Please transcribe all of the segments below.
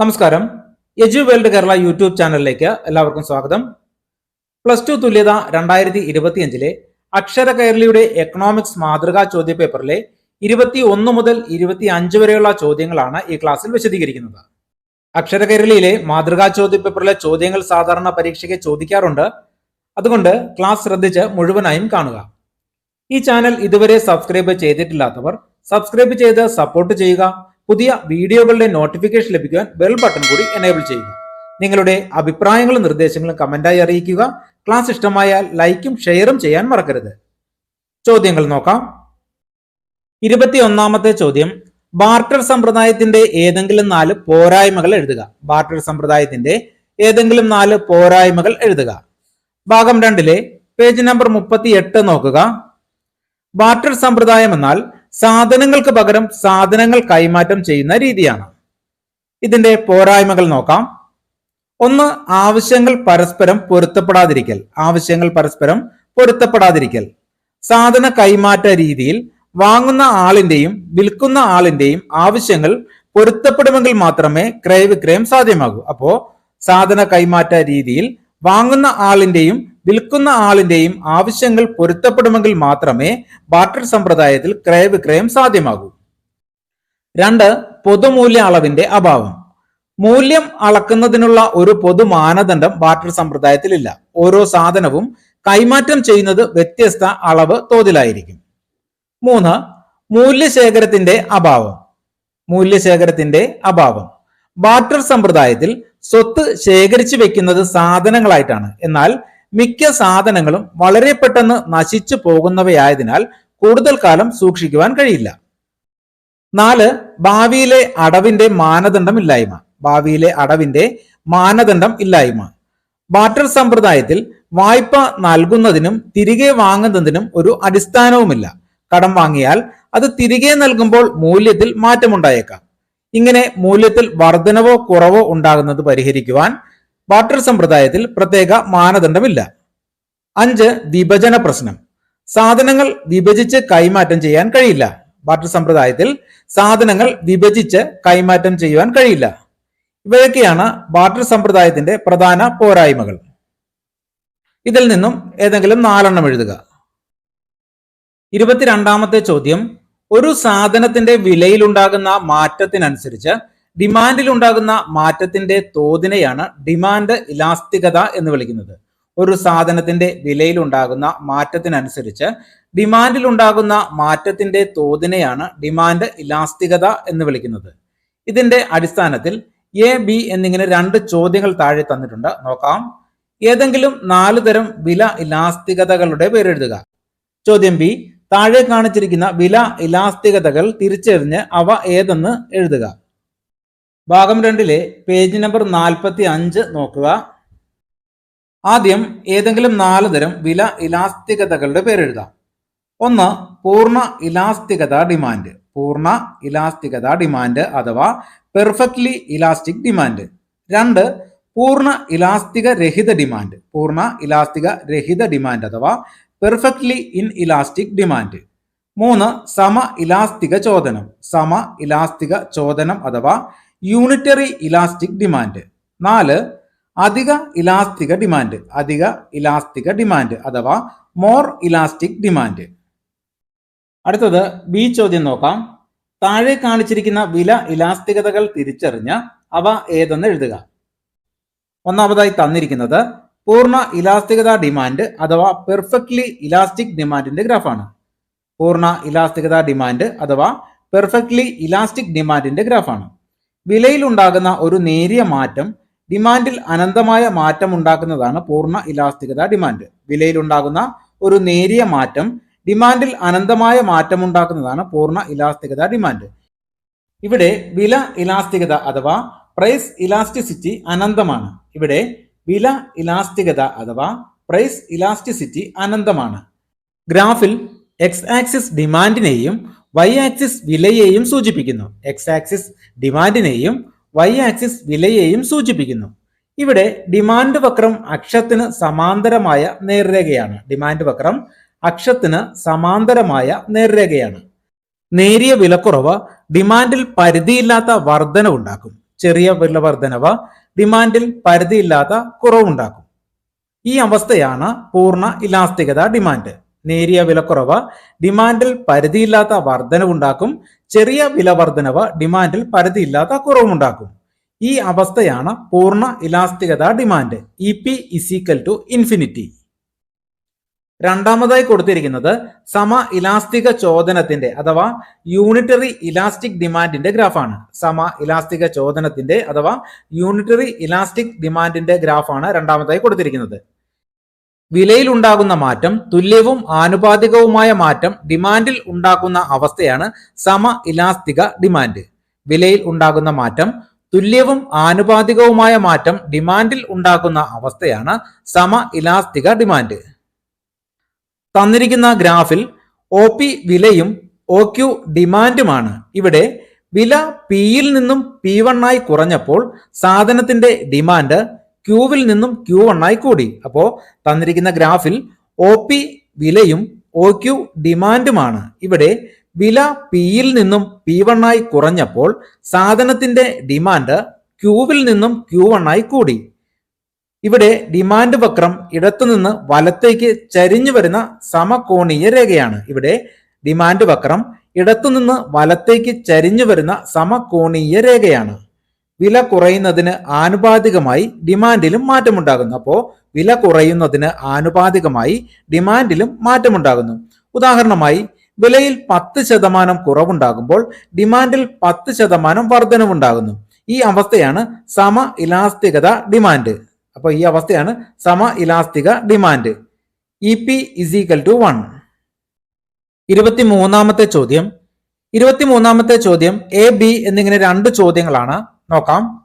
നമസ്കാരം. എജു world Kerala YouTube ചാനലിലേക്ക് എല്ലാവർക്കും സ്വാഗതം. പ്ലസ് ടു തുല്യത രണ്ടായിരത്തി ഇരുപത്തിയഞ്ചിലെ അക്ഷര കേരളയുടെ എക്കണോമിക്സ് മാതൃകാ ചോദ്യപേപ്പറിലെ ഇരുപത്തി ഒന്ന് മുതൽ ഇരുപത്തി അഞ്ച് വരെയുള്ള ചോദ്യങ്ങളാണ് ഈ ക്ലാസ്സിൽ വിശദീകരിക്കുന്നത്. അക്ഷര കേരളയിലെ മാതൃകാ ചോദ്യപേപ്പറിലെ ചോദ്യങ്ങൾ സാധാരണ പരീക്ഷയ്ക്ക് ചോദിക്കാറുണ്ട്. അതുകൊണ്ട് ക്ലാസ് ശ്രദ്ധിച്ച് മുഴുവനായും കാണുക. ഈ ചാനൽ ഇതുവരെ സബ്സ്ക്രൈബ് ചെയ്തിട്ടില്ലാത്തവർ സബ്സ്ക്രൈബ് ചെയ്ത് സപ്പോർട്ട് ചെയ്യുക. പുതിയ വീഡിയോകളുടെ നോട്ടിഫിക്കേഷൻ ലഭിക്കുവാൻ ബെൽ ബട്ടൺ കൂടി എനേബിൾ ചെയ്യുക. നിങ്ങളുടെ അഭിപ്രായങ്ങളും നിർദ്ദേശങ്ങളും കമന്റായി അറിയിക്കുക. ക്ലാസ് ഇഷ്ടമായാൽ ലൈക്കും ഷെയറും ചെയ്യാൻ മറക്കരുത്. ചോദ്യങ്ങൾ നോക്കാം. ഇരുപത്തിയൊന്നാമത്തെ ചോദ്യം. ബാർട്ടർ സമ്പ്രദായത്തിന്റെ ഏതെങ്കിലും നാല് പോരായ്മകൾ എഴുതുക. ബാർട്ടർ സമ്പ്രദായത്തിന്റെ ഏതെങ്കിലും നാല് പോരായ്മകൾ എഴുതുക. ഭാഗം രണ്ടിലെ പേജ് നമ്പർ മുപ്പത്തി എട്ട് നോക്കുക. ബാർട്ടർ സമ്പ്രദായം എന്നാൽ സാധനങ്ങൾക്ക് പകരം സാധനങ്ങൾ കൈമാറ്റം ചെയ്യുന്ന രീതിയാണ്. ഇതിന്റെ പോരായ്മകൾ നോക്കാം. ഒന്ന് ആവശ്യങ്ങൾ പരസ്പരം പൊരുത്തപ്പെടാതിരിക്കൽ. ആവശ്യങ്ങൾ പരസ്പരം പൊരുത്തപ്പെടാതിരിക്കൽ. സാധന കൈമാറ്റ രീതിയിൽ വാങ്ങുന്ന ആളിന്റെയും വിൽക്കുന്ന ആളിന്റെയും ആവശ്യങ്ങൾ പൊരുത്തപ്പെടുമെങ്കിൽ മാത്രമേ ക്രയവിക്രയം സാധ്യമാകൂ. അപ്പോ സാധന കൈമാറ്റ രീതിയിൽ വാങ്ങുന്ന ആളിന്റെയും വിൽക്കുന്ന ആളിന്റെയും ആവശ്യങ്ങൾ പൊരുത്തപ്പെടുമെങ്കിൽ മാത്രമേ ബാർട്ടർ സമ്പ്രദായത്തിൽ ക്രയവിക്രയം സാധ്യമാകൂ. രണ്ട് പൊതുമൂല്യ അളവിന്റെ അഭാവം. മൂല്യം അളക്കുന്നതിനുള്ള ഒരു പൊതു മാനദണ്ഡം ബാർട്ടർ സമ്പ്രദായത്തിലില്ല. ഓരോ സാധനവും കൈമാറ്റം ചെയ്യുന്നത് വ്യത്യസ്ത അളവ് തോതിലായിരിക്കും. മൂന്ന് മൂല്യശേഖരത്തിന്റെ അഭാവം. മൂല്യശേഖരത്തിന്റെ അഭാവം. ബാർട്ടർ സമ്പ്രദായത്തിൽ സ്വത്ത് ശേഖരിച്ചു വെക്കുന്നത് സാധനങ്ങളായിട്ടാണ്. എന്നാൽ മിക്ക സാധനങ്ങളും വളരെ പെട്ടെന്ന് നശിച്ചു പോകുന്നവയായതിനാൽ കൂടുതൽ കാലം സൂക്ഷിക്കുവാൻ കഴിയില്ല. നാല് ഭാവിയിലെ അടവിന്റെ മാനദണ്ഡം ഇല്ലായ്മ. ഭാവിയിലെ അടവിന്റെ മാനദണ്ഡം ഇല്ലായ്മ. ബാർട്ടർ സമ്പ്രദായത്തിൽ വായ്പ നൽകുന്നതിനും തിരികെ വാങ്ങുന്നതിനും ഒരു അടിസ്ഥാനവുമില്ല. കടം വാങ്ങിയാൽ അത് തിരികെ നൽകുമ്പോൾ മൂല്യത്തിൽ മാറ്റമുണ്ടായേക്കാം. ഇങ്ങനെ മൂല്യത്തിൽ വർധനവോ കുറവോ ഉണ്ടാകുന്നത് പരിഹരിക്കുവാൻ ബാർട്ടർ സമ്പ്രദായത്തിൽ പ്രത്യേക മാനദണ്ഡമില്ല. അഞ്ച് വിഭജന പ്രശ്നം. സാധനങ്ങൾ വിഭജിച്ച് കൈമാറ്റം ചെയ്യാൻ കഴിയില്ല. ബാർട്ടർ സമ്പ്രദായത്തിൽ സാധനങ്ങൾ വിഭജിച്ച് കൈമാറ്റം ചെയ്യുവാൻ കഴിയില്ല. ഇവയൊക്കെയാണ് ബാർട്ടർ സമ്പ്രദായത്തിന്റെ പ്രധാന പോരായ്മകൾ. ഇതിൽ നിന്നും ഏതെങ്കിലും നാലെണ്ണം എഴുതുക. ഇരുപത്തിരണ്ടാമത്തെ ചോദ്യം ഒരു സാധനത്തിന്റെ വിലയിലുണ്ടാകുന്ന മാറ്റത്തിനനുസരിച്ച് ഡിമാൻഡിൽ ഉണ്ടാകുന്ന മാറ്റത്തിന്റെ തോതിനെയാണ് ഡിമാൻഡ് ഇലാസ്തികത എന്ന് വിളിക്കുന്നത്. ഒരു സാധനത്തിന്റെ വിലയിൽ ഉണ്ടാകുന്ന മാറ്റത്തിനനുസരിച്ച് ഡിമാൻഡിൽ ഉണ്ടാകുന്ന മാറ്റത്തിന്റെ തോതിനെയാണ് ഡിമാൻഡ് ഇലാസ്തികത എന്ന് വിളിക്കുന്നത്. ഇതിന്റെ അടിസ്ഥാനത്തിൽ എ ബി എന്നിങ്ങനെ രണ്ട് ചോദ്യങ്ങൾ താഴെ തന്നിട്ടുണ്ട്. നോക്കാം. ഏതെങ്കിലും നാല് തരം വില ഇലാസ്തികതകളുടെ പേരെഴുതുക ചോദ്യം ബി. താഴെ കാണിച്ചിരിക്കുന്ന വില ഇലാസ്തികതകൾ തിരിച്ചറിഞ്ഞ് അവ ഏതെന്ന് എഴുതുക. ഭാഗം രണ്ടിലെ പേജ് നമ്പർ നാൽപ്പത്തി അഞ്ച് നോക്കുക. ആദ്യം ഏതെങ്കിലും നാല് തരം വില ഇലാസ്തികതകളുടെ പേരെഴുതാം ഒന്ന് പൂർണ ഇലാസ്തികത ഡിമാൻഡ്. പൂർണ ഇലാസ്തികത ഡിമാൻഡ് അഥവാ പെർഫെക്റ്റ്ലി ഇലാസ്റ്റിക് ഡിമാൻഡ്. രണ്ട് പൂർണ ഇലാസ്തിക രഹിത ഡിമാൻഡ്. പൂർണ ഇലാസ്തിക രഹിത ഡിമാൻഡ് അഥവാ പെർഫെക്റ്റ്ലി ഇൻ ഇലാസ്റ്റിക് ഡിമാൻഡ്. മൂന്ന് സമ ഇലാസ്തിക ചോദനം. സമ ഇലാസ്തിക ചോദനം അഥവാ യൂണിറ്ററി ഇലാസ്റ്റിക് ഡിമാൻഡ്. നാല് അധിക ഇലാസ്തിക ഡിമാൻഡ്. അധിക ഇലാസ്തിക ഡിമാൻഡ് അഥവാ മോർ ഇലാസ്റ്റിക് ഡിമാൻഡ്. അടുത്തത് ബി ചോദ്യം നോക്കാം. താഴെ കാണിച്ചിരിക്കുന്ന വില ഇലാസ്തികതകൾ തിരിച്ചറിഞ്ഞ് അവ ഏതെന്ന് എഴുതുക. ഒന്നാമതായി തന്നിരിക്കുന്നത് പൂർണ ഇലാസ്തികത ഡിമാൻഡ് അഥവാ പെർഫെക്റ്റ്ലി ഇലാസ്റ്റിക് ഡിമാൻഡിന്റെ ഗ്രാഫാണ്. പൂർണ ഇലാസ്തികത ഡിമാൻഡ് അഥവാ പെർഫെക്റ്റ്ലി ഇലാസ്റ്റിക് ഡിമാൻഡിന്റെ ഗ്രാഫാണ്. വിലയിൽ ഉണ്ടാകുന്ന ഒരു നേരിയ മാറ്റം ഡിമാൻഡിൽ അനന്തമായ മാറ്റം ഉണ്ടാക്കുന്നതാണ് പൂർണ ഇലാസ്തികത ഡിമാൻഡ്. വിലയിലുണ്ടാകുന്ന ഒരു നേരിയ മാറ്റം ഡിമാൻഡിൽ അനന്തമായ മാറ്റം ഉണ്ടാക്കുന്നതാണ് പൂർണ ഇലാസ്തികത ഡിമാൻഡ്. ഇവിടെ വില ഇലാസ്തികത അഥവാ പ്രൈസ് ഇലാസ്റ്റിസിറ്റി അനന്തമാണ്. ഇവിടെ വില ഇലാസ്തികത അഥവാ പ്രൈസ് ഇലാസ്റ്റിസിറ്റി അനന്തമാണ്. ഗ്രാഫിൽ എക്സ് ആക്സിസ് ഡിമാൻഡിനെയും വൈ ആക്സിസ് വിലയെയും സൂചിപ്പിക്കുന്നു. എക്സ് ആക്സിസ് ഡിമാൻഡിനെയും വൈ ആക്സിസ് വിലയെയും സൂചിപ്പിക്കുന്നു. ഇവിടെ ഡിമാൻഡ് വക്രം അക്ഷത്തിന് സമാന്തരമായ നേർരേഖയാണ്. ഡിമാൻഡ് വക്രം അക്ഷത്തിന് സമാന്തരമായ നേർരേഖയാണ്. നേരിയ വിലക്കുറവ് ഡിമാൻഡിൽ പരിധിയില്ലാത്ത വർധന ഉണ്ടാക്കും. ചെറിയ വില വർധനവ് ഡിമാൻഡിൽ പരിധിയില്ലാത്ത കുറവുണ്ടാക്കും ഈ അവസ്ഥയാണ് പൂർണ ഇലാസ്തികത ഡിമാൻഡ്. നേരിയ വിലക്കുറവ് ഡിമാൻഡിൽ പരിധിയില്ലാത്ത വർധനവുണ്ടാക്കും. ചെറിയ വില വർധനവ് ഡിമാൻഡിൽ പരിധിയില്ലാത്ത കുറവുണ്ടാക്കും ഈ അവസ്ഥയാണ് പൂർണ ഇലാസ്തികത demand E P equal to infinity രണ്ടാമതായി കൊടുത്തിരിക്കുന്നത് സമ ഇലാസ്തിക ചോദനത്തിന്റെ അഥവാ യൂണിറ്ററി ഇലാസ്റ്റിക് ഡിമാൻഡിന്റെ ഗ്രാഫാണ്. സമ ഇലാസ്തിക ചോദനത്തിന്റെ അഥവാ യൂണിറ്ററി ഇലാസ്റ്റിക് ഡിമാൻഡിന്റെ ഗ്രാഫാണ് രണ്ടാമതായി കൊടുത്തിരിക്കുന്നത്. വിലയിൽ ഉണ്ടാകുന്ന മാറ്റം തുല്യവും ആനുപാതികവുമായ മാറ്റം ഡിമാൻഡിൽ ഉണ്ടാക്കുന്ന അവസ്ഥയാണ് സമ ഇലാസ്തിക ഡിമാൻഡ്. വിലയിൽ ഉണ്ടാകുന്ന മാറ്റം തുല്യവും ആനുപാതികവുമായ മാറ്റം ഡിമാൻഡിൽ ഉണ്ടാക്കുന്ന അവസ്ഥയാണ് സമ ഇലാസ്തിക ഡിമാൻഡ്. തന്നിരിക്കുന്ന ഗ്രാഫിൽ ഒ പി വിലയും ഒ ക്യു ഡിമാൻഡുമാണ്. ഇവിടെ വില പിയിൽ നിന്നും പി ആയി കുറഞ്ഞപ്പോൾ സാധനത്തിന്റെ ഡിമാൻഡ് ക്യൂവിൽ നിന്നും ക്യൂ ആയി കൂടി. അപ്പോ തന്നിരിക്കുന്ന ഗ്രാഫിൽ ഒ പി വിലയും ഒ ക്യു ഡിമാൻഡുമാണ്. ഇവിടെ വില പിയിൽ നിന്നും പി ആയി കുറഞ്ഞപ്പോൾ സാധനത്തിന്റെ ഡിമാൻഡ് ക്യൂവിൽ നിന്നും ക്യൂ ആയി കൂടി. ഇവിടെ ഡിമാൻഡ് വക്രം ഇടത്തുനിന്ന് വലത്തേക്ക് ചരിഞ്ഞു വരുന്ന സമകോണീയ രേഖയാണ്. ഇവിടെ ഡിമാൻഡ് വക്രം ഇടത്തുനിന്ന് വലത്തേക്ക് ചരിഞ്ഞു വരുന്ന സമകോണീയ രേഖയാണ്. വില കുറയുന്നതിന് ആനുപാതികമായി ഡിമാൻഡിലും മാറ്റമുണ്ടാകുന്നു. അപ്പോൾ വില കുറയുന്നതിന് ആനുപാതികമായി ഡിമാൻഡിലും മാറ്റമുണ്ടാകുന്നു. ഉദാഹരണമായി വിലയിൽ പത്ത് ശതമാനം കുറവുണ്ടാകുമ്പോൾ ഡിമാൻഡിൽ പത്ത് ശതമാനം വർധനവുണ്ടാകുന്നു. ഈ അവസ്ഥയാണ് സമ ഇലാസ്തികത ഡിമാൻഡ്. അപ്പോൾ ഈ അവസ്ഥയാണ് സമ ഇലാസ്തിക demand. E P equal to one. ഇരുപത്തിമൂന്നാമത്തെ ചോദ്യം. ഇരുപത്തിമൂന്നാമത്തെ ചോദ്യം എ ബി എന്നിങ്ങനെ രണ്ട് ചോദ്യങ്ങളാണ് നോക്കാം.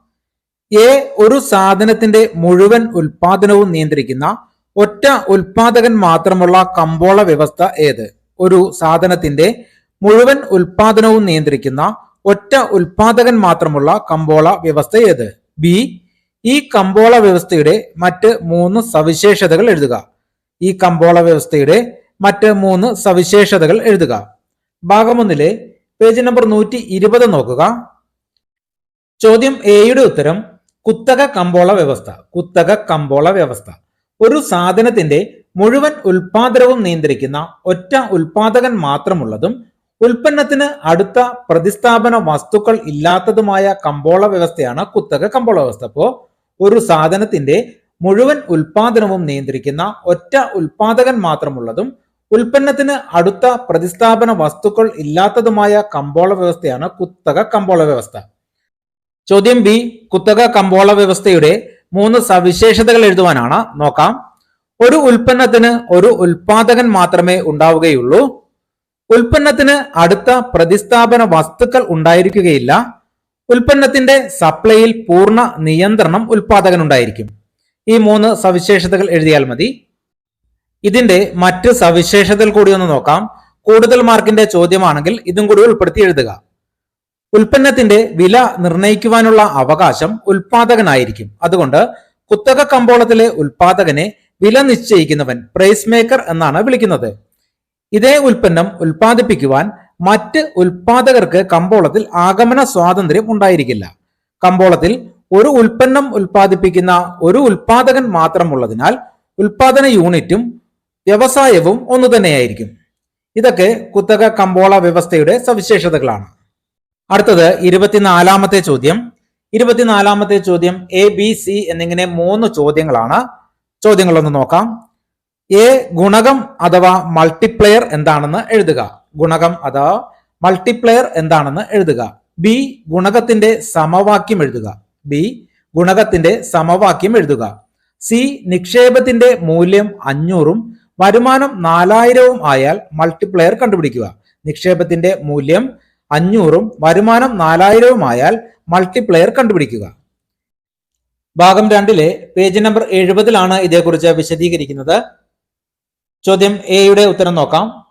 എ ഒരു സാധനത്തിന്റെ മുഴുവൻ ഉൽപാദനവും നിയന്ത്രിക്കുന്ന ഒറ്റ ഉൽപാദകൻ മാത്രമുള്ള കമ്പോള വ്യവസ്ഥ ഏത്? ഒരു സാധനത്തിന്റെ മുഴുവൻ ഉൽപാദനവും നിയന്ത്രിക്കുന്ന ഒറ്റ ഉൽപാദകൻ മാത്രമുള്ള കമ്പോള വ്യവസ്ഥ ഏത്? ബി ഈ കമ്പോള വ്യവസ്ഥയുടെ മറ്റ് മൂന്ന് സവിശേഷതകൾ എഴുതുക. ഈ കമ്പോള വ്യവസ്ഥയുടെ മറ്റ് മൂന്ന് സവിശേഷതകൾ എഴുതുക. ഭാഗമൊന്നിലെ പേജ് നമ്പർ നൂറ്റി ഇരുപത് നോക്കുക. ചോദ്യം എയുടെ ഉത്തരം കുത്തക കമ്പോള വ്യവസ്ഥ കുത്തക കമ്പോള വ്യവസ്ഥ. ഒരു സാധനത്തിന്റെ മുഴുവൻ ഉൽപാദനവും നിയന്ത്രിക്കുന്ന ഒറ്റ ഉൽപാദകൻ മാത്രമുള്ളതും ഉൽപ്പന്നത്തിന് അടുത്ത പ്രതിസ്ഥാപന വസ്തുക്കൾ ഇല്ലാത്തതുമായ കമ്പോള വ്യവസ്ഥയാണ് കുത്തക കമ്പോള വ്യവസ്ഥ. അപ്പോ ഒരു സാധനത്തിന്റെ മുഴുവൻ ഉൽപാദനവും നിയന്ത്രിക്കുന്ന ഒറ്റ ഉൽപാദകൻ മാത്രമുള്ളതും ഉൽപ്പന്നത്തിന് അടുത്ത പ്രതിസ്ഥാപന വസ്തുക്കൾ ഇല്ലാത്തതുമായ കമ്പോള വ്യവസ്ഥയാണ് കുത്തക കമ്പോള വ്യവസ്ഥ. ചോദ്യം ബി കുത്തക കമ്പോള വ്യവസ്ഥയുടെ മൂന്ന് സവിശേഷതകൾ എഴുതുവാനാണ്. നോക്കാം. ഒരു ഉൽപ്പന്നത്തിന് ഒരു ഉൽപാദകൻ മാത്രമേ ഉണ്ടാവുകയുള്ളൂ. ഉൽപ്പന്നത്തിന് അടുത്ത പ്രതിസ്ഥാപന വസ്തുക്കൾ ഉണ്ടായിരിക്കുകയില്ല. ഉൽപ്പന്നത്തിന്റെ സപ്ലൈയിൽ പൂർണ നിയന്ത്രണം ഉൽപാദകനുണ്ടായിരിക്കും. ഈ മൂന്ന് സവിശേഷതകൾ എഴുതിയാൽ മതി. ഇതിന്റെ മറ്റ് സവിശേഷതകൾ കൂടി ഒന്ന് നോക്കാം. കൂടുതൽ മാർക്കിന്റെ ചോദ്യമാണെങ്കിൽ ഇതും കൂടി ഉൾപ്പെടുത്തി എഴുതുക. ഉൽപ്പന്നത്തിന്റെ വില നിർണയിക്കുവാനുള്ള അവകാശം ഉൽപാദകനായിരിക്കും. അതുകൊണ്ട് കുത്തക കമ്പോളത്തിലെ ഉൽപാദകനെ വില നിശ്ചയിക്കുന്നവൻ പ്രൈസ് മേക്കർ എന്നാണ് വിളിക്കുന്നത്. ഇതേ ഉൽപ്പന്നം ഉൽപ്പാദിപ്പിക്കുവാൻ മറ്റ് ഉൽപാദകർക്ക് കമ്പോളത്തിൽ ആഗമന സ്വാതന്ത്ര്യം ഉണ്ടായിരിക്കില്ല. കമ്പോളത്തിൽ ഒരു ഉൽപ്പന്നം ഉൽപ്പാദിപ്പിക്കുന്ന ഒരു ഉൽപാദകൻ മാത്രമുള്ളതിനാൽ ഉൽപാദന യൂണിറ്റും വ്യവസായവും ഒന്നു തന്നെയായിരിക്കും ഇതൊക്കെ കുത്തക കമ്പോള വ്യവസ്ഥയുടെ സവിശേഷതകളാണ്. അടുത്തത് ഇരുപത്തിനാലാമത്തെ ചോദ്യം. ഇരുപത്തിനാലാമത്തെ ചോദ്യം എ ബി സി എന്നിങ്ങനെ മൂന്ന് ചോദ്യങ്ങളാണ്. ചോദ്യങ്ങളൊന്ന് നോക്കാം. എ ഗുണകം അഥവാ മൾട്ടിപ്ലെയർ എന്താണെന്ന് എഴുതുക. ഗുണകം അഥവാ മൾട്ടിപ്ലെയർ എന്താണെന്ന് എഴുതുക. ബി ഗുണകത്തിന്റെ സമവാക്യം എഴുതുക. ബി ഗുണകത്തിന്റെ സമവാക്യം എഴുതുക. സി നിക്ഷേപത്തിന്റെ മൂല്യം അഞ്ഞൂറും വരുമാനം നാലായിരവും ആയാൽ മൾട്ടിപ്ലെയർ കണ്ടുപിടിക്കുക. നിക്ഷേപത്തിന്റെ മൂല്യം അഞ്ഞൂറും വരുമാനം നാലായിരവും ആയാൽ മൾട്ടിപ്ലെയർ കണ്ടുപിടിക്കുക. ഭാഗം രണ്ടിലെ പേജ് നമ്പർ എഴുപതിലാണ് ഇതേക്കുറിച്ച് വിശദീകരിക്കുന്നത്. ചോദ്യം എയുടെ ഉത്തരം നോക്കാം.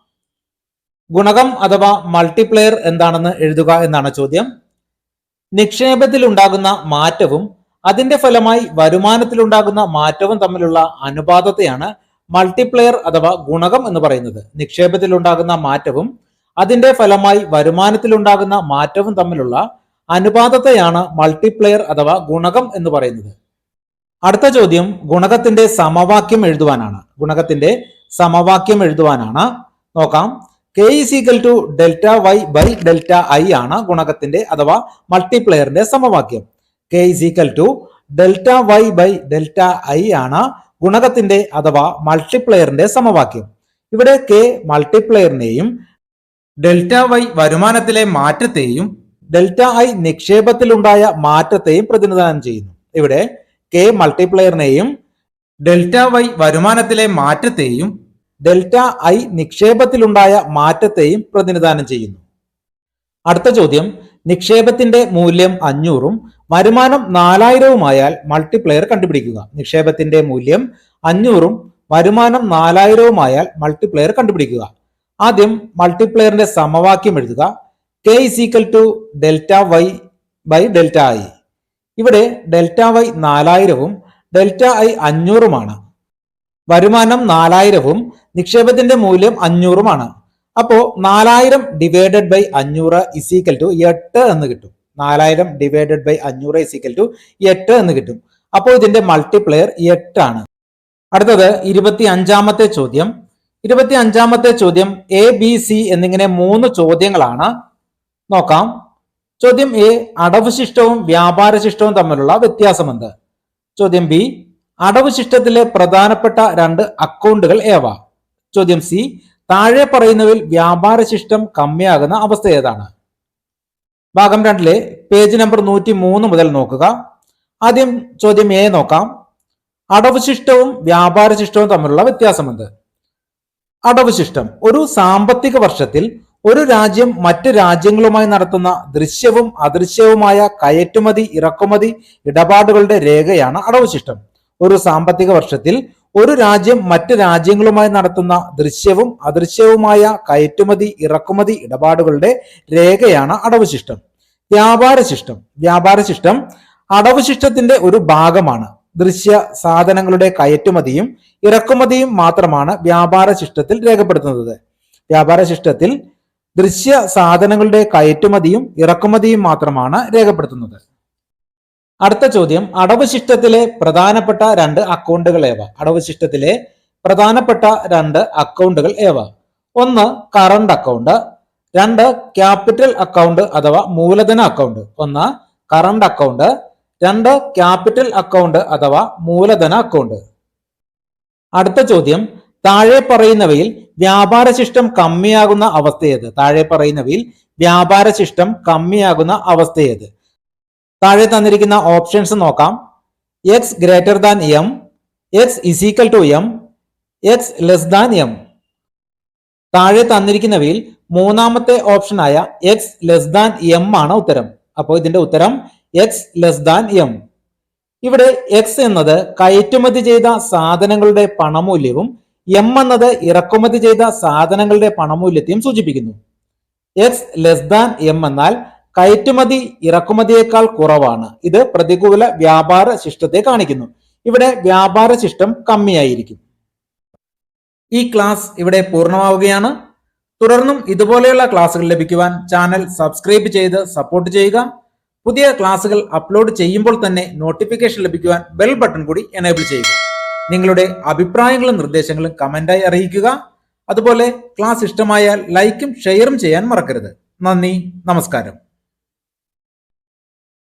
ഗുണകം അഥവാ മൾട്ടിപ്ലെയർ എന്താണെന്ന് എഴുതുക എന്നാണ് ചോദ്യം. നിക്ഷേപത്തിൽ ഉണ്ടാകുന്ന മാറ്റവും അതിന്റെ ഫലമായി വരുമാനത്തിലുണ്ടാകുന്ന മാറ്റവും തമ്മിലുള്ള അനുപാതത്തെയാണ് മൾട്ടിപ്ലെയർ അഥവാ ഗുണകം എന്ന് പറയുന്നത്. നിക്ഷേപത്തിൽ ഉണ്ടാകുന്ന മാറ്റവും അതിന്റെ ഫലമായി വരുമാനത്തിലുണ്ടാകുന്ന മാറ്റവും തമ്മിലുള്ള അനുപാതത്തെയാണ് മൾട്ടിപ്ലെയർ അഥവാ ഗുണകം എന്ന് പറയുന്നത്. അടുത്ത ചോദ്യം ഗുണകത്തിന്റെ സമവാക്യം എഴുതുവാനാണ്. ഗുണകത്തിന്റെ സമവാക്യം എഴുതുവാനാണ്. നോക്കാം. K is to delta Y by delta I ആണ് ഗുണകത്തിന്റെ അഥവാ മൾട്ടിപ്ലെയറിന്റെ സമവാക്യം. K is to delta Y by delta I ആണ് ഗുണകത്തിന്റെ അഥവാ മൾട്ടിപ്ലെയറിന്റെ സമവാക്യം. ഇവിടെ കെ മൾട്ടിപ്ലെയറിനെയും ഡെൽറ്റ വൈ വരുമാനത്തിലെ മാറ്റത്തെയും ഡെൽറ്റ ഐ നിക്ഷേപത്തിലുണ്ടായ മാറ്റത്തെയും പ്രതിനിധാനം ചെയ്യുന്നു. ഇവിടെ കെ മൾട്ടിപ്ലയറിനെയും ഡെൽറ്റ വൈ വരുമാനത്തിലെ മാറ്റത്തെയും ഡെൽറ്റ ഐ നിക്ഷേപത്തിലുണ്ടായ മാറ്റത്തെയും പ്രതിനിധാനം ചെയ്യുന്നു. അടുത്ത ചോദ്യം നിക്ഷേപത്തിന്റെ മൂല്യം അഞ്ഞൂറും വരുമാനം നാലായിരവുമായാൽ മൾട്ടിപ്ലയർ കണ്ടുപിടിക്കുക. നിക്ഷേപത്തിന്റെ മൂല്യം അഞ്ഞൂറും വരുമാനം നാലായിരവുമായാൽ മൾട്ടിപ്ലയർ കണ്ടുപിടിക്കുക. ആദ്യം മൾട്ടിപ്ലയറിന്റെ സമവാക്യം എഴുതുക. K is equal to delta Y by delta I ഇവിടെ ഡെൽറ്റ വൈ നാലായിരവും ഡെൽറ്റ ഐ അഞ്ഞൂറുമാണ്. വരുമാനം നാലായിരവും നിക്ഷേപത്തിന്റെ മൂല്യം അഞ്ഞൂറുമാണ്. അപ്പോ നാലായിരം ഡിവൈഡഡ് ബൈ അഞ്ഞൂറ് ഇസീക്കൽ ടു എട്ട് എന്ന് കിട്ടും. നാലായിരം ഡിവൈഡഡ് ബൈ അഞ്ഞൂറ് ഇസീക്കൽ ടു എട്ട് എന്ന് കിട്ടും. അപ്പോൾ ഇതിന്റെ മൾട്ടിപ്ലെയർ എട്ടാണ്. അടുത്തത് ഇരുപത്തി അഞ്ചാമത്തെ ചോദ്യം. ഇരുപത്തി അഞ്ചാമത്തെ ചോദ്യം എ ബി സി എന്നിങ്ങനെ മൂന്ന് ചോദ്യങ്ങളാണ്. നോക്കാം. ചോദ്യം എ അടവുശിഷ്ടവും വ്യാപാരശിഷ്ടവും തമ്മിലുള്ള വ്യത്യാസം വ്യത്യാസമെന്ത്? ചോദ്യം ബി അടവ് അടവുശിഷ്ടത്തിലെ പ്രധാനപ്പെട്ട രണ്ട് അക്കൗണ്ടുകൾ ഏവ? ചോദ്യം സി താഴെ പറയുന്നവയിൽ പറയുന്നതിൽ വ്യാപാരശിഷ്ടം കമ്മിയാകുന്ന അവസ്ഥ ഏതാണ്? ഭാഗം രണ്ടിലെ പേജ് നമ്പർ നൂറ്റി മൂന്ന് മുതൽ നോക്കുക. ആദ്യം ചോദ്യം എ നോക്കാം. അടവുശിഷ്ടവും വ്യാപാരശിഷ്ടവും തമ്മിലുള്ള വ്യത്യാസം വ്യത്യാസമെന്ത്? അടവുശിഷ്ടം. ഒരു സാമ്പത്തിക വർഷത്തിൽ ഒരു രാജ്യം മറ്റ് രാജ്യങ്ങളുമായി നടത്തുന്ന ദൃശ്യവും അദൃശ്യവുമായ കയറ്റുമതി ഇറക്കുമതി ഇടപാടുകളുടെ രേഖയാണ് അടവ് ശിഷ്ടം ഒരു സാമ്പത്തിക വർഷത്തിൽ ഒരു രാജ്യം മറ്റ് രാജ്യങ്ങളുമായി നടത്തുന്ന ദൃശ്യവും അദൃശ്യവുമായ കയറ്റുമതി ഇറക്കുമതി ഇടപാടുകളുടെ രേഖയാണ് അടവ് ശിഷ്ടം വ്യാപാര ശിഷ്ടം വ്യാപാര ശിഷ്ടം അടവ് ശിഷ്ടത്തിന്റെ ഒരു ഭാഗമാണ്. ദൃശ്യ സാധനങ്ങളുടെ കയറ്റുമതിയും ഇറക്കുമതിയും മാത്രമാണ് വ്യാപാര ശിഷ്ടത്തിൽ രേഖപ്പെടുത്തുന്നത്. വ്യാപാര ശിഷ്ടത്തിൽ ദൃശ്യ സാധനങ്ങളുടെ കയറ്റുമതിയും ഇറക്കുമതിയും മാത്രമാണ് രേഖപ്പെടുത്തുന്നത്. അടുത്ത ചോദ്യം അടവ് ശിഷ്ടത്തിലെ പ്രധാനപ്പെട്ട രണ്ട് അക്കൗണ്ടുകൾ ഏവ? അടവ് ശിഷ്ടത്തിലെ പ്രധാനപ്പെട്ട രണ്ട് അക്കൗണ്ടുകൾ ഏവ? ഒന്ന് കറണ്ട് അക്കൗണ്ട്. രണ്ട് ക്യാപിറ്റൽ അക്കൗണ്ട് അഥവാ മൂലധന അക്കൗണ്ട്. ഒന്ന് കറണ്ട് അക്കൗണ്ട്. രണ്ട് ക്യാപിറ്റൽ അക്കൗണ്ട് അഥവാ മൂലധന അക്കൗണ്ട്. അടുത്ത ചോദ്യം താഴെ പറയുന്നവയിൽ വ്യാപാര ശിഷ്ടം കമ്മിയാകുന്ന അവസ്ഥയേത്? താഴെ പറയുന്നവയിൽ വ്യാപാര ശിഷ്ടം കമ്മിയാകുന്ന അവസ്ഥയേത്? താഴെ തന്നിരിക്കുന്ന ഓപ്ഷൻസ് നോക്കാം. X greater than M X equal to M X less than M താഴെ തന്നിരിക്കുന്നവയിൽ മൂന്നാമത്തെ ഓപ്ഷനായ എക്സ് ലെസ് ദാൻ എം ആണ് ഉത്തരം. അപ്പോൾ ഇതിന്റെ ഉത്തരം എക്സ് ലെസ് ദാൻ എം ഇവിടെ എക്സ് എന്നത് കയറ്റുമതി ചെയ്ത സാധനങ്ങളുടെ പണമൂല്യവും എം എന്നത് ഇറക്കുമതി ചെയ്ത സാധനങ്ങളുടെ പണമൂല്യത്തെയും സൂചിപ്പിക്കുന്നു. എക്സ് ലെസ് ദാൻ എം എന്നാൽ കയറ്റുമതി ഇറക്കുമതിയേക്കാൾ കുറവാണ്. ഇത് പ്രതികൂല വ്യാപാര ശിഷ്ടത്തെ കാണിക്കുന്നു. ഇവിടെ വ്യാപാര ശിഷ്ടം കമ്മിയായിരിക്കും. ഈ ക്ലാസ് ഇവിടെ പൂർണമാവുകയാണ്. തുടർന്നും ഇതുപോലെയുള്ള ക്ലാസ്സുകൾ ലഭിക്കുവാൻ ചാനൽ സബ്സ്ക്രൈബ് ചെയ്ത് സപ്പോർട്ട് ചെയ്യുക. പുതിയ ക്ലാസ്സുകൾ അപ്ലോഡ് ചെയ്യുമ്പോൾ തന്നെ നോട്ടിഫിക്കേഷൻ ലഭിക്കുവാൻ ബെൽ ബട്ടൺ കൂടി എനേബിൾ ചെയ്യുക. നിങ്ങളുടെ അഭിപ്രായങ്ങളും നിർദ്ദേശങ്ങളും കമന്റായി അറിയിക്കുക. അതുപോലെ ക്ലാസ് ഇഷ്ടമായാൽ ലൈക്കും ഷെയറും ചെയ്യാൻ മറക്കരുത്. നന്ദി നമസ്കാരം.